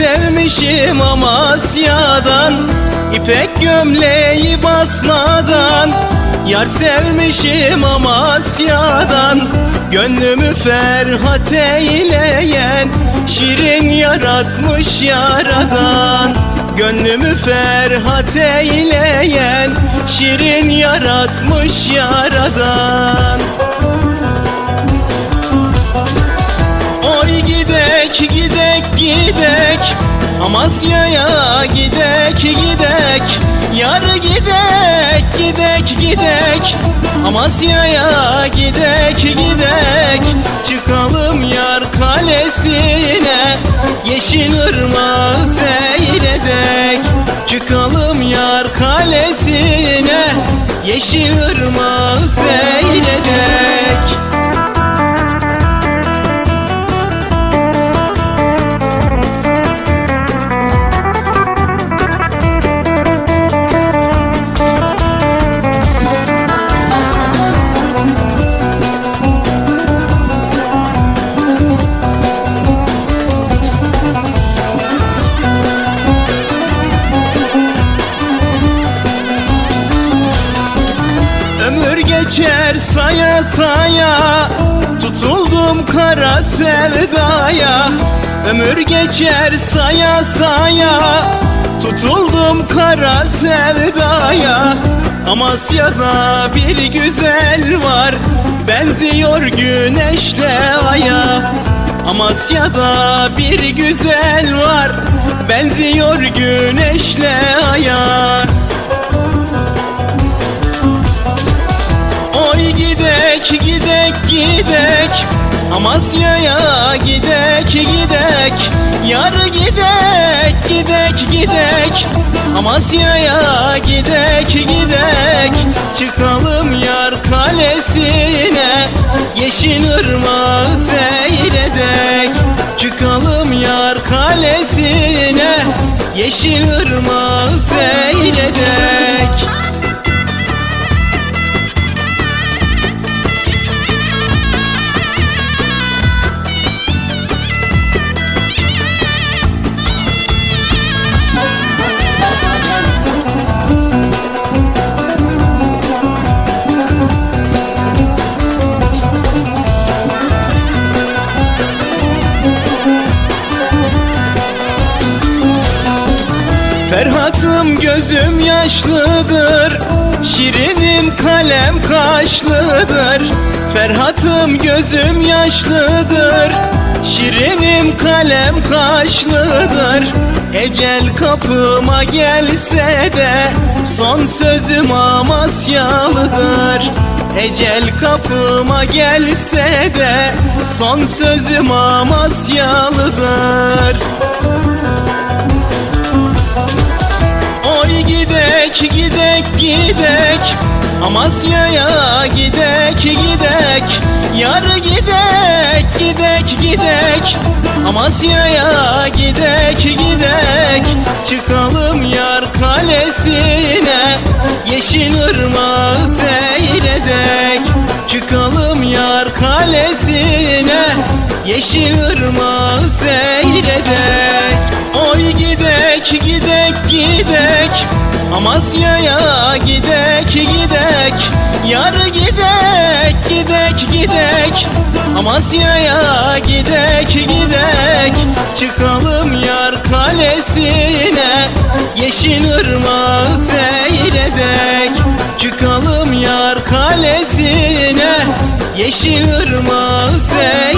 Sevmişim Amasya'dan İpek gömleği basmadan. Yar sevmişim Amasya'dan Gönlümü ferhat eyleyen. Şirin yaratmış yaradan Gönlümü ferhat eyleyen. Şirin yaratmış yaradan gidek gidek gidek. Amasya'ya gidek gidek. Yar gidek gidek gidek. Amasya'ya gidek gidek. Çıkalım yar kalesine. Yeşil ırmağı seyredek. Çıkalım yar kalesine. Yeşil ırmağı seyredek geçer saya saya. Tutuldum kara sevdaya. Ömür geçer saya saya. Tutuldum kara sevdaya. Amasya'da bir güzel var. Benziyor güneşle aya. Amasya'da bir güzel var. Benziyor güneşle aya gidek gidek gidek. Amasya'ya gidek gidek. Yar gidek gidek gidek. Amasya'ya gidek gidek. Çıkalım yar kalesine. Yeşil ırmağı seyredek. Çıkalım yar kalesine. Yeşil ırmağı gözüm yaşlıdır Şirinim kalem kaşlıdır. Ferhat'ım gözüm yaşlıdır Şirinim kalem kaşlıdır. Ecel kapıma gelse de Son sözüm Amasyalıdır. Ecel kapıma gelse de Son sözüm Amasyalıdır gidek Amasya'ya gidek gidek. Yar gidek gidek gidek. Amasya'ya gidek gidek. Çıkalım yar kalesine Yeşil ırmağı seyredek. Çıkalım yar kalesine Yeşil ırmağı seyredek. Oy gidek gidek gidek Amasya'ya gidek gidek. Yar gidek gidek gidek. Amasya'ya gidek gidek. Çıkalım yar kalesine. Yeşil ırmağı seyredek. Çıkalım yar kalesine. Yeşil ırmağı seyredek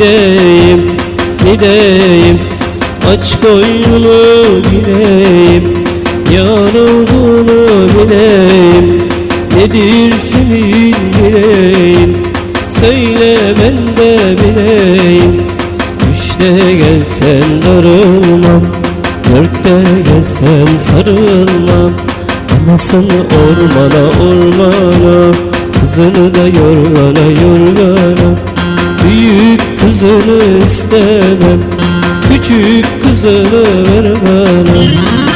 Gideyim Gideyim. Aç koynunu bileyim Yar olduğunu bileyim. Nedir senin dileğin Söyle ben de bileyim. Üçte gelsen darılmam Dörtte gelsen sarılmam. Anasını ormana ormana Kızını da yorgana yorgana. Büyük kızını istemem. Küçük kızını ver bana